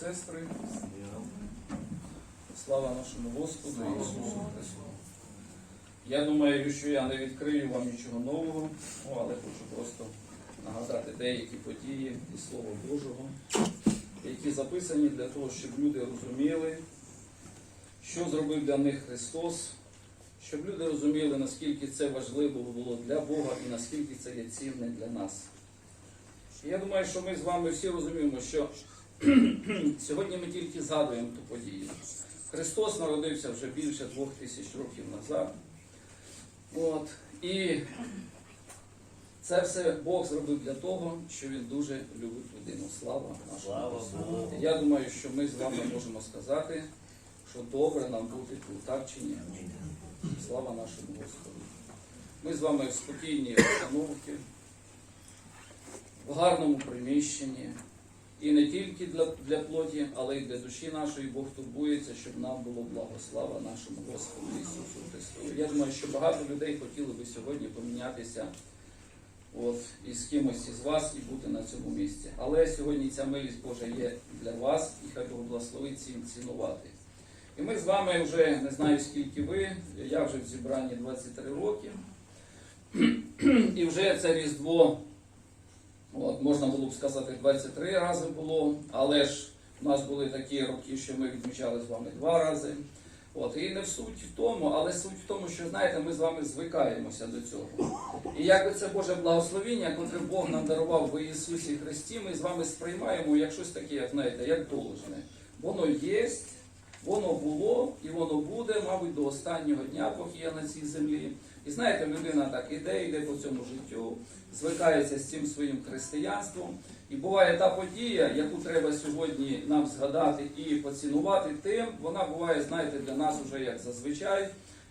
сестри. Слава нашому Господу Ісусу Христу. Я думаю, що я не відкрию вам нічого нового, ну, але хочу просто нагадати деякі події із Слова Божого, які записані для того, щоб люди розуміли, що зробив для них Христос, щоб люди розуміли, наскільки це важливо було для Бога і наскільки це є цінне для нас. Я думаю, що ми з вами всі розуміємо, що сьогодні ми тільки згадуємо ту подію. Христос народився вже більше двох тисяч років назад. От. І це все Бог зробив для того, що Він дуже любить людину. Слава нашому. Богу. Я думаю, що ми з вами можемо сказати, що добре нам бути тут, так чи ні? Слава нашому Господу. Ми з вами в спокійній обстановці, в гарному приміщенні. І не тільки для, для плоті, але й для душі нашої Бог турбується, щоб нам було благослава нашому Господу Ісусу Христу. Я думаю, що багато людей хотіли би сьогодні помінятися от, із кимось із вас і бути на цьому місці. Але сьогодні ця милість Божа є для вас, і хай Бог благословить цим цінувати. І ми з вами вже не знаю скільки ви, я вже в зібранні 23 роки. І вже це Різдво, от, можна було б сказати, 23 рази було, але ж у нас були такі роки, що ми відмічали з вами два рази. От, і не в суть в тому, але суть в тому, що знаєте, ми з вами звикаємося до цього. І якби це Боже благословіння, котре Бог нам дарував в Ісусі Христі, ми з вами сприймаємо як щось таке, як знаєте, як должне. Воно є, воно було і воно буде, мабуть, до останнього дня, поки я на цій землі. І знаєте, людина так іде, йде по цьому життю, звикається з цим своїм християнством. І буває та подія, яку треба сьогодні нам згадати і поцінувати тим, вона буває, знаєте, для нас уже як зазвичай.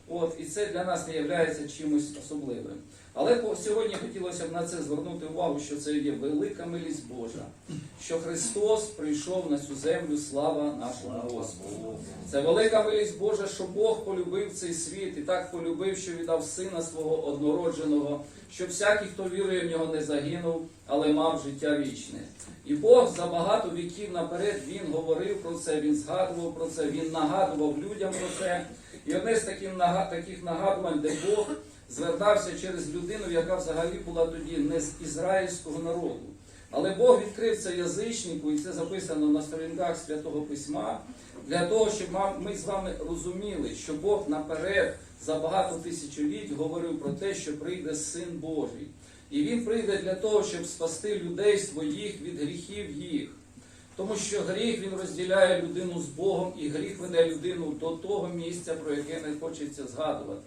От, і це для нас не є чимось особливим. Але сьогодні хотілося б на це звернути увагу, що це є велика милість Божа, що Христос прийшов на цю землю, слава нашому Господу. Це велика милість Божа, що Бог полюбив цей світ і так полюбив, що віддав сина свого однородженого, щоб всякий, хто вірує в нього, не загинув, але мав життя вічне. І Бог за багато віків наперед Він говорив про це, Він згадував про це, Він нагадував людям про це. І одне з таких нагадувань, де Бог звертався через людину, яка взагалі була тоді не з ізраїльського народу. Але Бог відкрив це язичнику, і це записано на сторінках Святого Письма, для того, щоб ми з вами розуміли, що Бог наперед за багато тисячоліть говорив про те, що прийде Син Божий. І Він прийде для того, щоб спасти людей своїх від гріхів їх. Тому що гріх він розділяє людину з Богом, і гріх веде людину до того місця, про яке не хочеться згадувати.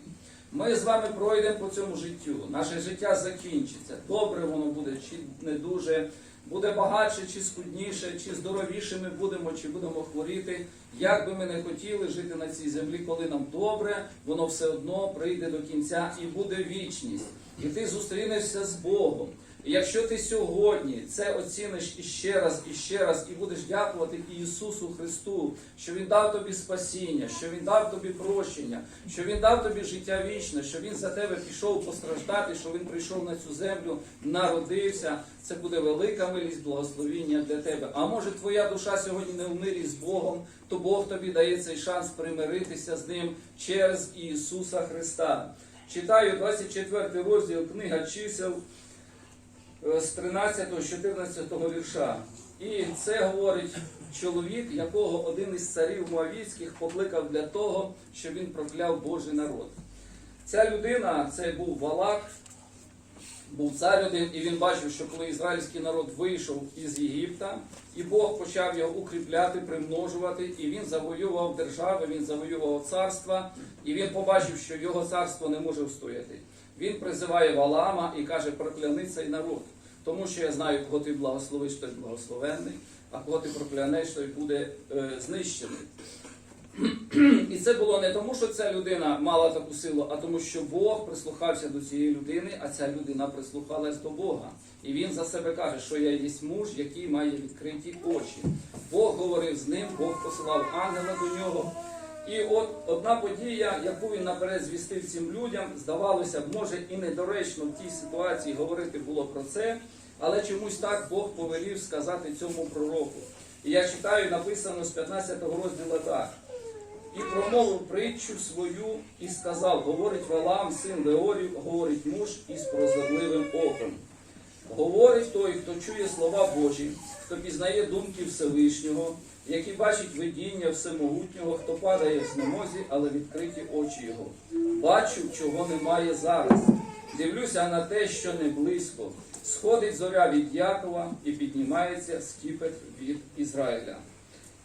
Ми з вами пройдемо по цьому життю. Наше життя закінчиться. Добре воно буде, чи не дуже, буде багатше, чи скудніше, чи здоровіше ми будемо, чи будемо хворіти. Як би ми не хотіли жити на цій землі, коли нам добре, воно все одно прийде до кінця і буде вічність. І ти зустрінешся з Богом. Якщо ти сьогодні це оціниш іще раз, і ще раз, і будеш дякувати Ісусу Христу, що Він дав тобі спасіння, що Він дав тобі прощення, що Він дав тобі життя вічне, що Він за тебе пішов постраждати, що Він прийшов на цю землю, народився, це буде велика милість, благословіння для тебе. А може твоя душа сьогодні не в мирі з Богом, то Бог тобі дає цей шанс примиритися з ним через Ісуса Христа. Читаю 24 розділ книга чисел з 13 з 14 вірша. І це говорить чоловік, якого один із царів Моавійських покликав для того, щоб він прокляв Божий народ. Ця людина це був Валак, був цар один, і він бачив, що коли ізраїльський народ вийшов із Єгипта, і Бог почав його укріпляти, примножувати, і він завоював держави, він завоював царства, і він побачив, що його царство не може встояти. Він призиває Валама і каже: прокляни цей народ. Тому що я знаю, кого ти благословиш, той благословенний, а кого ти проклянеш, той буде е, знищений. І це було не тому, що ця людина мала таку силу, а тому, що Бог прислухався до цієї людини, а ця людина прислухалась до Бога. І він за себе каже, що я є муж, який має відкриті очі. Бог говорив з ним, Бог посилав ангела до нього. І от одна подія, яку він наперед звістив цим людям, здавалося б, може і недоречно в тій ситуації говорити було про це, але чомусь так Бог повелів сказати цьому пророку. І я читаю, написано з 15 го розділу так. І промовив притчу свою і сказав, говорить Валам, син Леорів, говорить муж із прозорливим оком. Говорить той, хто чує слова Божі, хто пізнає думки Всевишнього, який бачить видіння Всемогутнього, хто падає в знемозі, але відкриті очі його. Бачу, чого немає зараз. Дивлюся на те, що не близько. Сходить зоря від Якова і піднімається скіпет від Ізраїля.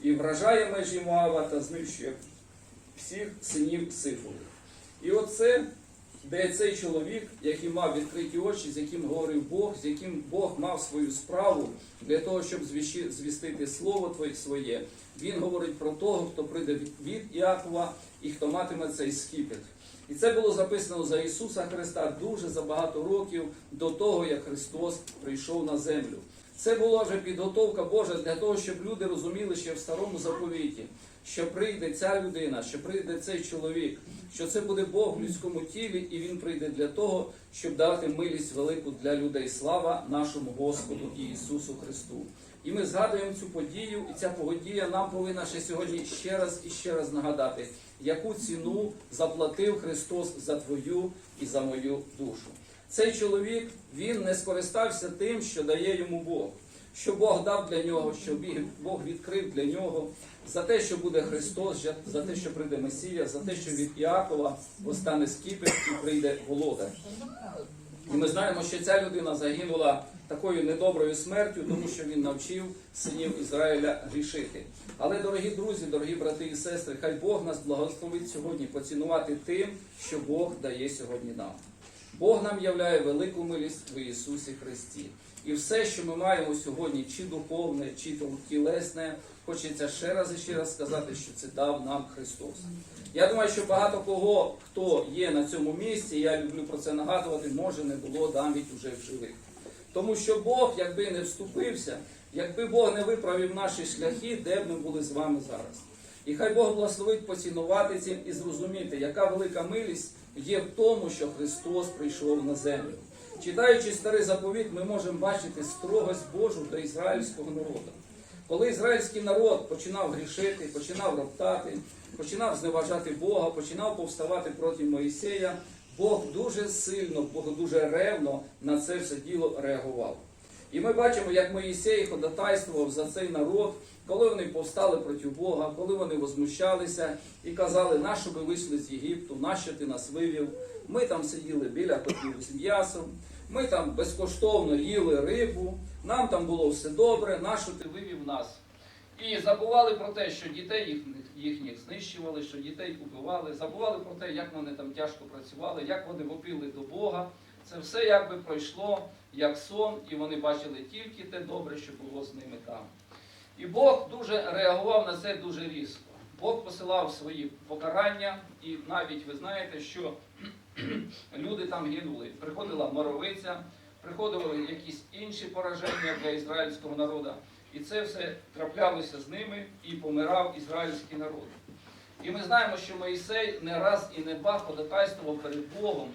І вражає межі Моава та знищує всіх синів Сифових. І оце, де цей чоловік, який мав відкриті очі, з яким говорив Бог, з яким Бог мав свою справу для того, щоб звістити слово Твоє своє, він говорить про того, хто прийде від- Іакова і хто матиме цей скіпет. І це було записано за Ісуса Христа дуже за багато років до того, як Христос прийшов на землю. Це була вже підготовка Божа для того, щоб люди розуміли ще в старому заповіті, що прийде ця людина, що прийде цей чоловік, що це буде Бог в людському тілі, і він прийде для того, щоб дати милість велику для людей. Слава нашому Господу і Ісусу Христу. І ми згадуємо цю подію, і ця подія нам повинна ще сьогодні ще раз і ще раз нагадати, яку ціну заплатив Христос за твою і за мою душу. Цей чоловік він не скористався тим, що дає йому Бог, що Бог дав для нього, що Бог відкрив для нього, за те, що буде Христос, за- те, що прийде Месія, за те, що від Іакова постане скіпет і прийде володар. І ми знаємо, що ця людина загинула такою недоброю смертю, тому що він навчив синів Ізраїля грішити. Але, дорогі друзі, дорогі брати і сестри, хай Бог нас благословить сьогодні поцінувати тим, що Бог дає сьогодні нам. Бог нам являє велику милість в Ісусі Христі. І все, що ми маємо сьогодні, чи духовне, чи тілесне, хочеться ще раз і ще раз сказати, що це дав нам Христос. Я думаю, що багато кого, хто є на цьому місці, я люблю про це нагадувати, може не було навіть уже в живих. Тому що Бог, якби не вступився, якби Бог не виправив наші шляхи, де б ми були з вами зараз. І хай Бог благословить поцінувати цим і зрозуміти, яка велика милість є в тому, що Христос прийшов на землю. Читаючи старий заповіт, ми можемо бачити строгость Божу до ізраїльського народу. Коли ізраїльський народ починав грішити, починав роптати, починав зневажати Бога, починав повставати проти Моїсея, Бог дуже сильно, Бог дуже ревно на це все діло реагував. І ми бачимо, як Моїсей ходатайствував за цей народ, коли вони повстали проти Бога, коли вони возмущалися і казали, нащо ви вийшли з Єгипту, нащо ти нас вивів? Ми там сиділи біля котів з м'ясом, ми там безкоштовно їли рибу, нам там було все добре, нащо ти вивів нас? І забували про те, що дітей їхніх, їхніх знищували, що дітей убивали, забували про те, як вони там тяжко працювали, як вони вопили до Бога. Це все якби пройшло як сон, і вони бачили тільки те добре, що було з ними там. І Бог дуже реагував на це дуже різко. Бог посилав свої покарання, і навіть ви знаєте, що люди там гинули. Приходила моровиця, приходили якісь інші пораження для ізраїльського народу. І це все траплялося з ними і помирав ізраїльський народ. І ми знаємо, що Моїсей не раз і не два ходатайствував перед Богом,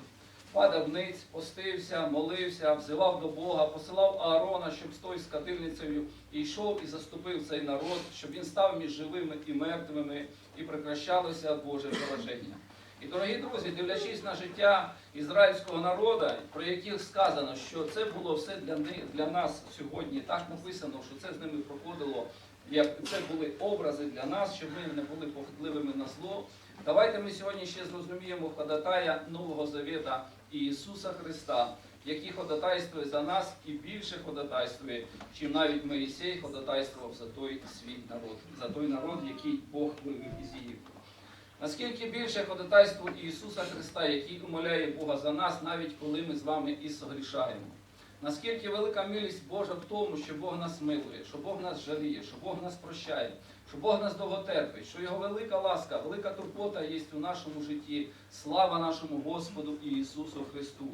падав ниць, постився, молився, взивав до Бога, посилав Аарона, щоб з тою скатильницею йшов і заступив цей народ, щоб він став між живими і мертвими, і прекращалося Боже пораження. І, дорогі друзі, дивлячись на життя ізраїльського народу, про яких сказано, що це було все для них, для нас сьогодні, так написано, що це з ними проходило, як це були образи для нас, щоб ми не були похитливими на зло. Давайте ми сьогодні ще зрозуміємо ходатая Нового Завета і Ісуса Христа, який ходатайствує за нас і більше ходатайствує, чим навіть Моїсей ходатайствував за той свій народ, за той народ, який Бог вивів із Єгипту. Наскільки більше ходатайство Ісуса Христа, який умоляє Бога за нас, навіть коли ми з вами і согрішаємо. Наскільки велика милість Божа в тому, що Бог нас милує, що Бог нас жаліє, що Бог нас прощає, що Бог нас довготерпить, що Його велика ласка, велика турбота є у нашому житті. Слава нашому Господу і Ісусу Христу.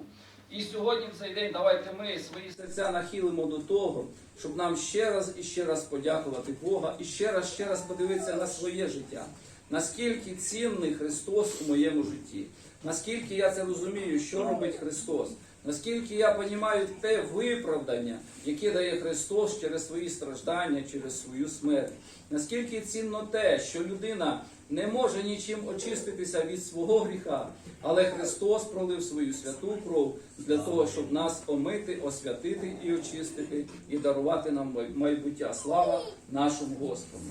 І сьогодні в цей день давайте ми свої серця нахилимо до того, щоб нам ще раз і ще раз подякувати Бога і ще раз ще раз подивитися на своє життя. Наскільки цінний Христос у моєму житті, наскільки я це розумію, що робить Христос, наскільки я розумію те виправдання, яке дає Христос через свої страждання, через свою смерть. Наскільки цінно те, що людина не може нічим очиститися від свого гріха, але Христос пролив свою святу кров для того, щоб нас омити, освятити і очистити, і дарувати нам майбуття. Слава нашому Господу.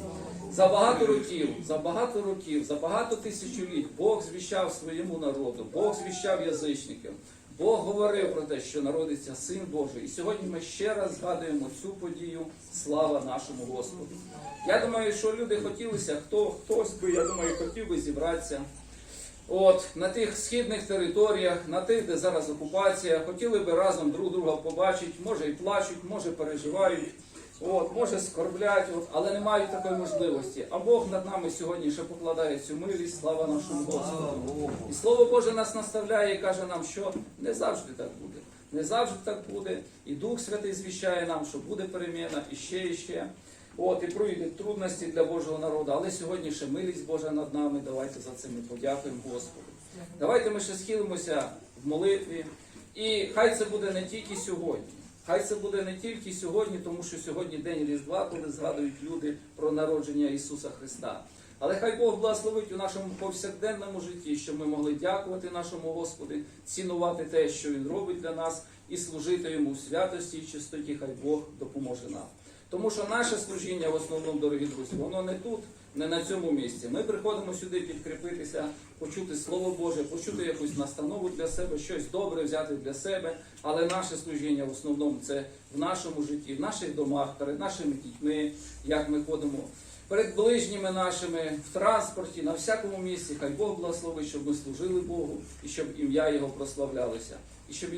За багато років, за багато років, за багато тисячоліть Бог звіщав своєму народу, Бог звіщав язичникам. Бог говорив про те, що народиться Син Божий. І сьогодні ми ще раз згадуємо цю подію. Слава нашому Господу. Я думаю, що люди хотілися, хто хтось би, я думаю, хотів би зібратися. От на тих східних територіях, на тих, де зараз окупація, хотіли би разом друг друга побачити, може і плачуть, може переживають, от, може скорблять, от, але не мають такої можливості. А Бог над нами сьогодні ще покладає цю милість, слава нашому Господу. І Слово Боже нас наставляє і каже нам, що не завжди так буде. Не завжди так буде. І Дух Святий звіщає нам, що буде переміна і ще, і ще. От, і пройдуть трудності для Божого народу, але сьогодні ще милість Божа над нами. Давайте за це ми подякуємо Господу. Давайте ми ще схилимося в молитві. І хай це буде не тільки сьогодні. Хай це буде не тільки сьогодні, тому що сьогодні день Різдва, коли згадують люди про народження Ісуса Христа. Але хай Бог благословить у нашому повсякденному житті, щоб ми могли дякувати нашому Господу, цінувати те, що Він робить для нас, і служити йому в святості і чистоті. Хай Бог допоможе нам. Тому що наше служіння в основному, дорогі друзі, воно не тут, не на цьому місці. Ми приходимо сюди підкріпитися, почути Слово Боже, почути якусь настанову для себе, щось добре взяти для себе. Але наше служіння в основному це в нашому житті, в наших домах, перед нашими дітьми, як ми ходимо. Перед ближніми нашими в транспорті, на всякому місці, хай Бог благословить, щоб ми служили Богу і щоб ім'я Його прославлялося, і щоб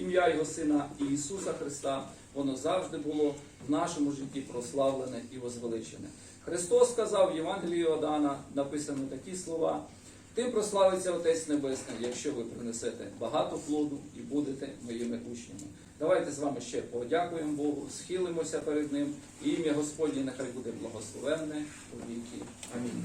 ім'я Його Сина Ісуса Христа воно завжди було в нашому житті прославлене і возвеличене. Христос сказав в Євангелії Іодана, написано такі слова. Тим прославиться Отець Небесний, якщо ви принесете багато плоду і будете моїми учнями. Давайте з вами ще подякуємо Богу, схилимося перед Ним, і ім'я Господнє нехай буде благословенне у віки. Амінь.